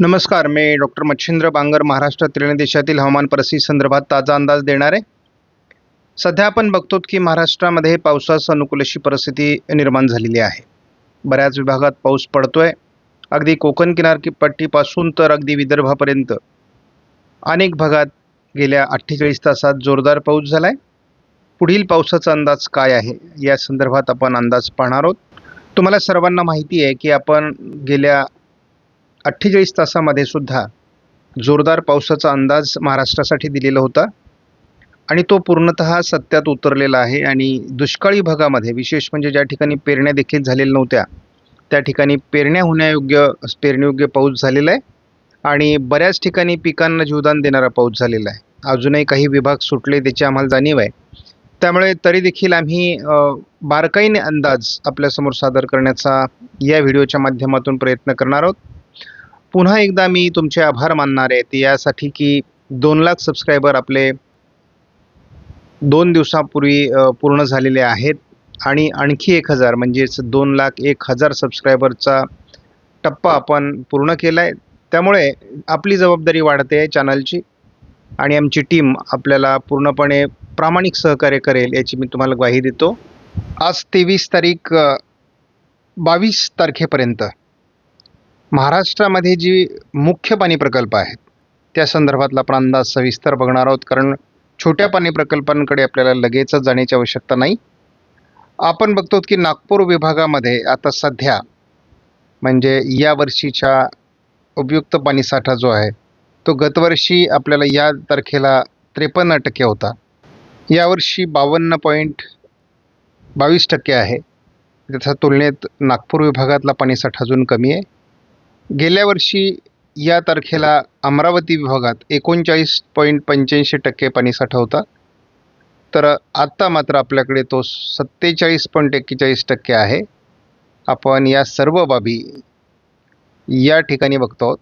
नमस्कार मी डॉक्टर मच्छिंद्र बांगर महाराष्ट्रातील आणि देशातील हवामान परिस्थिती संदर्भात ताजा अंदाज देणार आहे. सध्या आपण बघतो की महाराष्ट्रामध्ये पावसास अनुकूल अशी परिस्थिती निर्माण झालेली आहे. बऱ्याच विभागात पाऊस पडतोय. अगदी कोकण किनारपट्टीपासून तर अगदी विदर्भापर्यंत. अनेक भागात गेल्या अठ्ठेचाळीस तासात जोरदार पाऊस झाला आहे पुढील पावसाचा अंदाज काय आहे? या संदर्भात आपण अंदाज पाहणार आहोत. तुम्हाला सर्वांना माहिती आहे की आपण गेल्या अठ्ठेचाळीस तासामध्ये सुद्धा जोरदार पावसाचा अंदाज महाराष्ट्रासाठी दिलेला होता. आणि तो पूर्णतः सत्यात उतरलेला आहे आणि दुष्काळी भागामध्ये विशेष म्हणजे ज्या ठिकाणी पेरण्या देखील झालेल्या नव्हत्या त्या ठिकाणी पेरण्या होण्यायोग्य पेरणीयोग्य पाऊस झालेला आहे. आणि बऱ्याच ठिकाणी पिकांना जीवदान देणारा पाऊस झालेला आहे. अजूनही काही विभाग सुटले त्याची आम्हाला जाणीव आहे. त्यामुळे तरी देखील आम्ही बारकाईने अंदाज आपल्यासमोर सादर करण्याचा या व्हिडिओच्या माध्यमातून प्रयत्न करणार आहोत. पुन्हा एकदा मी तुमचे आभार मानणार आहे. यासाठी की दोन लाख सबस्क्रायबर आपले दोन दिवसापूर्वी पूर्ण झालेले आहेत. आणि आणखी एक हजार म्हणजेच दोन लाख एक हजार सबस्क्रायबरचा टप्पा आपण पूर्ण केला आहे त्यामुळे आपली जबाबदारी वाढते आहे चॅनलची आणि आमची टीम आपल्याला पूर्णपणे प्रामाणिक सहकार्य करेल याची मी तुम्हाला ग्वाही देतो. आज तेवीस तारीख बावीस तारखेपर्यंत. महाराष्ट्रामध्ये जी मुख्य पाणी प्रकल्प आहेत त्या संदर्भातला आपण अंदाज सविस्तर बघणार आहोत कारण छोट्या पाणी प्रकल्पांकडे आपल्याला लगेचच जाण्याची आवश्यकता नाही. आपण बघतो की नागपूर विभागामध्ये आता सध्या म्हणजे या वर्षीच्या उपयुक्त पाणीसाठा जो आहे तो गतवर्षी आपल्याला या तारखेला त्रेपन्न टक्के होता. यावर्षी बावन्न पॉईंट बावीस टक्के आहे. त्याच्या तुलनेत नागपूर विभागातला पाणीसाठा अजून कमी आहे. गेल्या वर्षी या तारखेला अमरावती विभागात एकोणचाळीस पॉईंट पंच्याऐंशी टक्के पाणीसाठा होता. तर आत्ता मात्र आपल्याकडे तो सत्तेचाळीस पॉईंट एक्केचाळीस टक्के आहे. आपण या सर्व बाबी या ठिकाणी बघतो आहोत.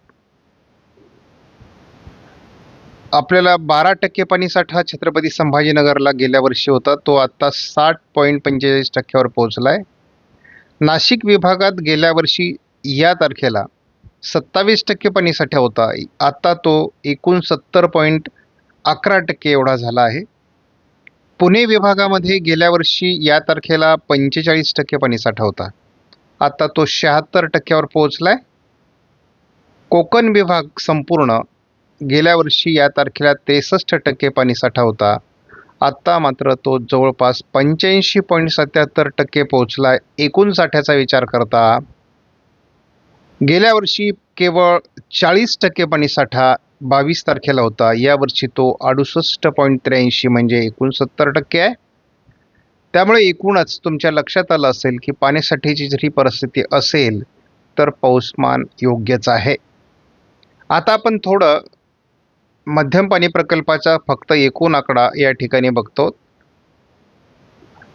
आपल्याला बारा टक्के पाणीसाठा छत्रपती संभाजीनगरला गेल्या वर्षी होता. तो आत्ता साठ पॉईंट पंचेचाळीस टक्क्यावर पोहोचला आहे नाशिक विभागात गेल्या वर्षी या तारखेला सत्तावीस टक्के पाणीसाठा होता. आता तो एकूण सत्तर पॉईंट अकरा टक्के एवढा झाला आहे. पुणे विभागामध्ये गेल्या वर्षी या तारखेला पंचेचाळीस टक्के पाणीसाठा होता. आता तो शहात्तर टक्क्यावर पोहोचला आहे कोकण विभाग संपूर्ण गेल्या वर्षी या तारखेला त्रेसष्ट टक्के पाणीसाठा होता. आत्ता मात्र तो जवळपास पंच्याऐंशी पॉईंट सत्याहत्तर टक्के पोहोचला एकूण साठ्याचा विचार करता गेल्या वर्षी केवळ चाळीस टक्के पाणीसाठा बावीस तारखेला होता. यावर्षी तो अडुसष्ट पॉईंट त्र्याऐंशी म्हणजे एकोणसत्तर टक्के आहे. त्यामुळे एकूणच तुमच्या लक्षात आलं असेल की पाण्यासाठीची जरी परिस्थिती असेल तर पाऊसमान योग्यच आहे. आता आपण थोडं मध्यम पाणी प्रकल्पाचा फक्त एकूण आकडा या ठिकाणी बघतो.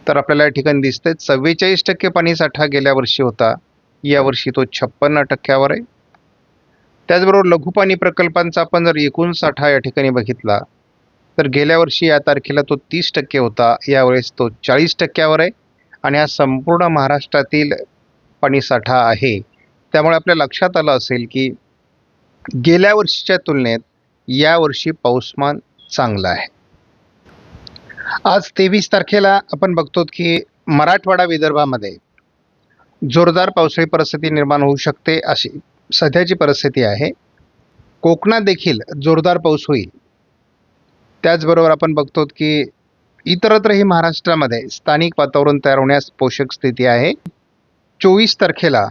तर आपल्याला या ठिकाणी दिसतंय चव्वेचाळीस टक्के पाणीसाठा गेल्या वर्षी होता. यावर्षी तो छप्पन्न टक्क्यावर आहे. त्याचबरोबर लघुपाणी प्रकल्पांचा आपण जर एकूण साठा या ठिकाणी बघितला तर गेल्या वर्षी या तारखेला तो तीस टक्के होता. यावेळेस तो चाळीस टक्क्यावर आहे आणि हा संपूर्ण महाराष्ट्रातील पाणीसाठा आहे. त्यामुळे आपल्या लक्षात आलं असेल की गेल्या वर्षीच्या तुलनेत यावर्षी पाऊसमान चांगलं आहे. आज तेवीस तारखेला आपण बघतो की मराठवाडा विदर्भामध्ये जोरदार पावसाळी परिस्थिती निर्माण होऊ शकते अशी सध्याची परिस्थिती आहे. कोकणात देखील जोरदार पाऊस होईल. त्याचबरोबर आपण बघतो की इतरत्रही महाराष्ट्रामध्ये स्थानिक वातावरण तयार होण्यास पोषक स्थिती आहे. चोवीस तारखेला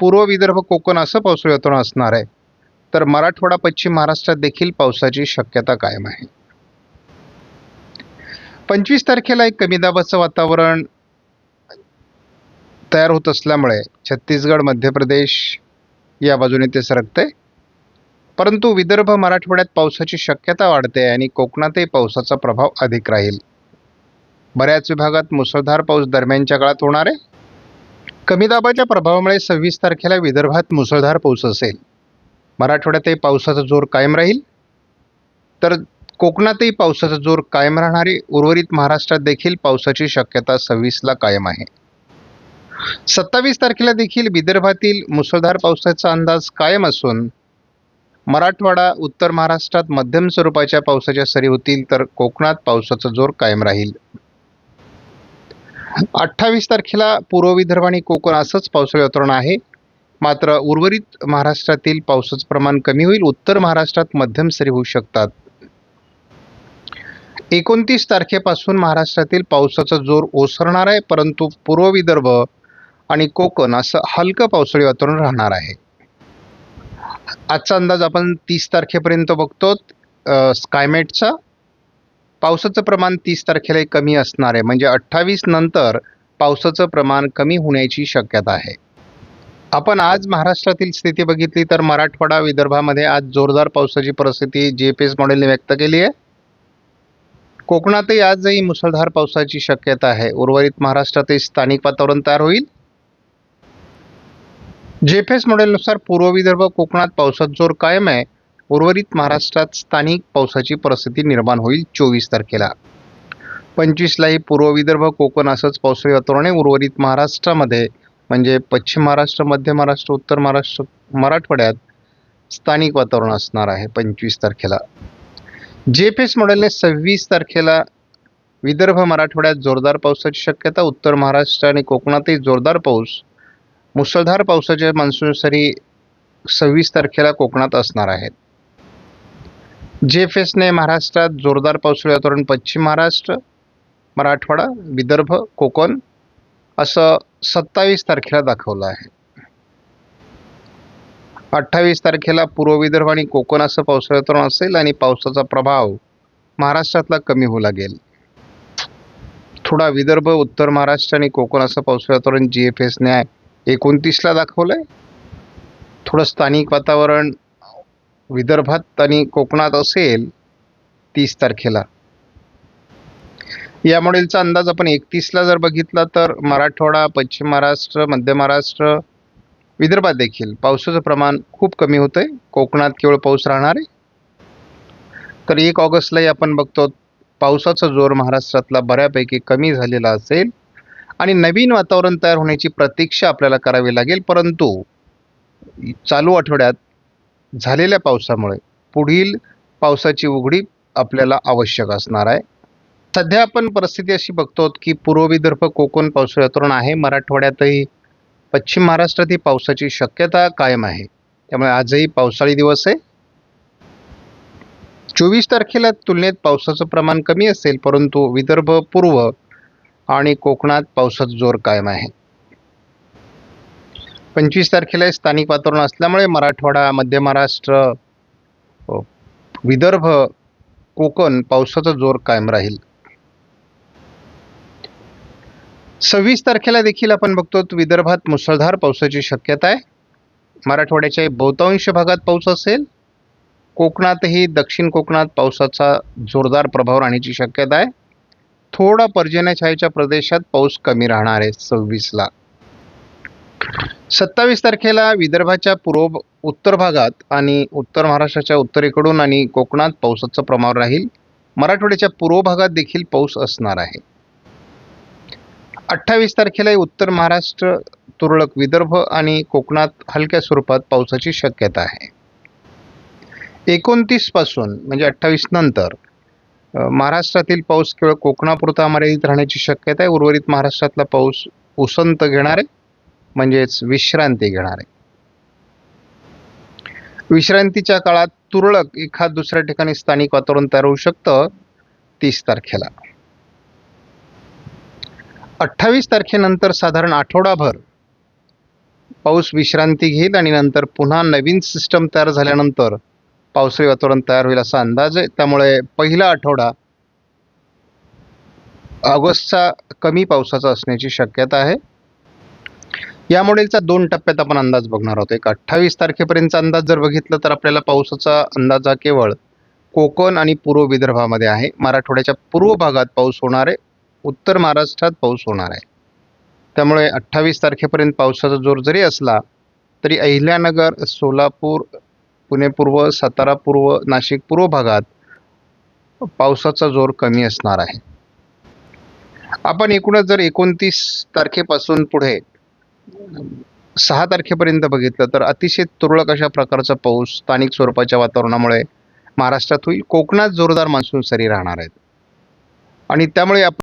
पूर्व विदर्भ कोकण असं पावसाळी वातावरण असणार आहे. तर मराठवाडा पश्चिम महाराष्ट्रात देखील पावसाची शक्यता कायम आहे. पंचवीस तारखेला एक कमी दाबाचं वातावरण तयार होत असल्यामुळे छत्तीसगड मध्य प्रदेश या बाजूने ते सरकते. परंतु विदर्भ मराठवाड्यात पावसाची शक्यता वाढते आणि कोकणातही पावसाचा प्रभाव अधिक राहील. बऱ्याच विभागात मुसळधार पाऊस दरम्यानच्या काळात होणार आहे. कमी दाबाच्या प्रभावामुळे सव्वीस तारखेला विदर्भात मुसळधार पाऊस असेल. मराठवाड्यातही पावसाचा जोर कायम राहील. तर कोकणातही पावसाचा जोर कायम राहणारी उर्वरित महाराष्ट्रात देखील पावसाची शक्यता सव्वीसला कायम आहे. सत्तावीस तारखेला देखील विदर्भातील मुसळधार पावसाचा अंदाज कायम असून मराठवाडा उत्तर महाराष्ट्रात मध्यम स्वरूपाच्या पावसाच्या सरी होतील तर कोकणात पावसाचा जोर कायम राहील. अठ्ठावीस तारखेला पूर्व विदर्भ आणि कोकण असंच पावसाळी वातावरण आहे. मात्र उर्वरित महाराष्ट्रातील पावसाचं प्रमाण कमी होईल. उत्तर महाराष्ट्रात मध्यम सरी होऊ शकतात. एकोणतीस तारखेपासून महाराष्ट्रातील पावसाचा जोर ओसरणार आहे. परंतु पूर्व विदर्भ आणि कोकण असं हलकं पावसाळी वातावरण राहणार आहे. आजचा अंदाज आपण तीस तारखेपर्यंत बघतो. स्कायमेटचा पावसाचं प्रमाण तीस तारखेला कमी असणार आहे. म्हणजे अठ्ठावीस नंतर पावसाचं प्रमाण कमी होण्याची शक्यता आहे. आपण आज महाराष्ट्रातील स्थिती बघितली तर मराठवाडा विदर्भामध्ये आज जोरदार पावसाची परिस्थिती जी पी एस मॉडेलने व्यक्त केली आहे. कोकणातही आजही मुसळधार पावसाची शक्यता आहे. उर्वरित महाराष्ट्रातही स्थानिक वातावरण तयार होईल. जेफेस मॉडेलनुसार पूर्व विदर्भ कोकणात पावसात जोर कायम आहे. उर्वरित महाराष्ट्रात स्थानिक पावसाची परिस्थिती निर्माण होईल चोवीस तारखेला. पंचवीसलाही पूर्व विदर्भ कोकण असंच पावसाळी वातावरण आहे. उर्वरित महाराष्ट्रामध्ये म्हणजे पश्चिम महाराष्ट्र मध्य महाराष्ट्र उत्तर महाराष्ट्र मराठवाड्यात स्थानिक वातावरण असणार आहे पंचवीस तारखेला. जेफेस मॉडेलने सव्वीस तारखेला विदर्भ मराठवाड्यात जोरदार पावसाची शक्यता उत्तर महाराष्ट्र आणि कोकणातही जोरदार पाऊस मुसळधार पावसाच्या मान्सून सरी सव्वीस तारखेला कोकणात असणार आहेत. जेफेसने महाराष्ट्रात जोरदार पावसाळी वातावरण पश्चिम महाराष्ट्र मराठवाडा विदर्भ कोकण असं सत्तावीस तारखेला दाखवलं आहे. अठ्ठावीस तारखेला पूर्व विदर्भ आणि कोकण असं पावसाळी वातावरण असेल आणि पावसाचा प्रभाव महाराष्ट्रातला कमी होऊ लागेल. थोडा विदर्भ उत्तर महाराष्ट्र आणि कोकण असं पावसाळी वातावरण जी एफ एसने एकोणतीसला दाखवलं आहे थोडं स्थानिक वातावरण विदर्भात आणि कोकणात असेल तीस तारखेला. या मॉडेलचा अंदाज आपण एकतीसला जर बघितला तर मराठवाडा पश्चिम महाराष्ट्र मध्य महाराष्ट्र विदर्भात देखील पावसाचं प्रमाण खूप कमी होतं आहे कोकणात केवळ पाऊस राहणार. आहे तर एक ऑगस्टलाही आपण बघतो पावसाचा जोर महाराष्ट्रातला बऱ्यापैकी कमी झालेला असेल. आणि नवीन वातावरण तयार होण्याची प्रतीक्षा आपल्याला करावी लागेल. परंतु चालू आठवड्यात झालेल्या पावसामुळे पुढील पावसाची उघडी आपल्याला आवश्यक असणार आहे. सध्या आपण परिस्थिती अशी बघतो की पूर्व विदर्भ कोकण पावसाळी वातावरण आहे. मराठवाड्यातही पश्चिम महाराष्ट्रातही पावसाची शक्यता कायम आहे. त्यामुळे आजही पावसाळी दिवस आहे. चोवीस तारखेला तुलनेत पावसाचं प्रमाण कमी असेल परंतु विदर्भ पूर्व आणि कोकणात पावसाचा जोर कायम आहे. पंचवीस तारखेला स्थानिक वातावरण असल्यामुळे मराठवाडा मध्य महाराष्ट्र विदर्भ कोकण पावसाचा जोर कायम राहील. सव्वीस तारखेला देखील आपण बघतो विदर्भात मुसळधार पावसाची शक्यता आहे. मराठवाड्याच्या बहुतांश भागात पाऊस असेल. कोकणातही दक्षिण कोकणात पावसाचा जोरदार प्रभाव राहण्याची शक्यता आहे. थोडा पर्जन्यछायेच्या प्रदेशात पाऊस कमी राहणार आहे सव्वीसला. सत्तावीस तारखेला विदर्भाच्या पूर्व उत्तर भागात आणि उत्तर महाराष्ट्राच्या उत्तरेकडून आणि कोकणात पावसाचं प्रमाण राहील. मराठवाड्याच्या पूर्व भागात देखील पाऊस असणार आहे. अठ्ठावीस तारखेला उत्तर महाराष्ट्र तुरळक विदर्भ आणि कोकणात हलक्या स्वरूपात पावसाची शक्यता आहे. एकोणतीसपासून म्हणजे अठ्ठावीस नंतर महाराष्ट्रातील पाऊस केवळ कोकणापुरता मर्यादित राहण्याची शक्यता आहे उर्वरित महाराष्ट्रातला पाऊस उसंत घेणार आहे म्हणजेच विश्रांती घेणार. आहे विश्रांतीच्या काळात तुरळक एखाद दुसऱ्या ठिकाणी स्थानिक वातावरण तयार होऊ शकतं तीस तारखेला. अठ्ठावीस तारखेनंतर साधारण आठवडाभर पाऊस विश्रांती घेईल आणि नंतर पुन्हा नवीन सिस्टम तयार झाल्यानंतर पावसाळी वातावरण तयार होईल असा अंदाज आहे. त्यामुळे पहिला आठवडा ऑगस्टचा कमी पावसाचा असण्याची शक्यता आहे. या मॉडेलचा दोन टप्प्यात आपण अंदाज बघणार आहोत. एक अठ्ठावीस तारखेपर्यंतचा अंदाज जर बघितला तर आपल्याला पावसाचा अंदाज हा केवळ कोकण आणि पूर्व विदर्भामध्ये आहे. मराठवाड्याच्या पूर्व भागात पाऊस होणार आहे. उत्तर महाराष्ट्रात पाऊस होणार आहे. त्यामुळे अठ्ठावीस तारखेपर्यंत पावसाचा जोर जरी असला तरी अहिल्यानगर सोलापूर पुणे पूर्व सातारा पूर्व नाशिक पूर्व भागात पावसाचा जोर कमी असणार आहे. आपण एकूणच जर एकोणतीस तारखेपासून पुढे सहा तारखेपर्यंत बघितलं तर अतिशय तुरळक अशा प्रकारचा पाऊस स्थानिक स्वरूपाच्या वातावरणामुळे महाराष्ट्रात होईल. कोकणात जोरदार मान्सून सरी राहणार आहेत. आणि त्यामुळे आपण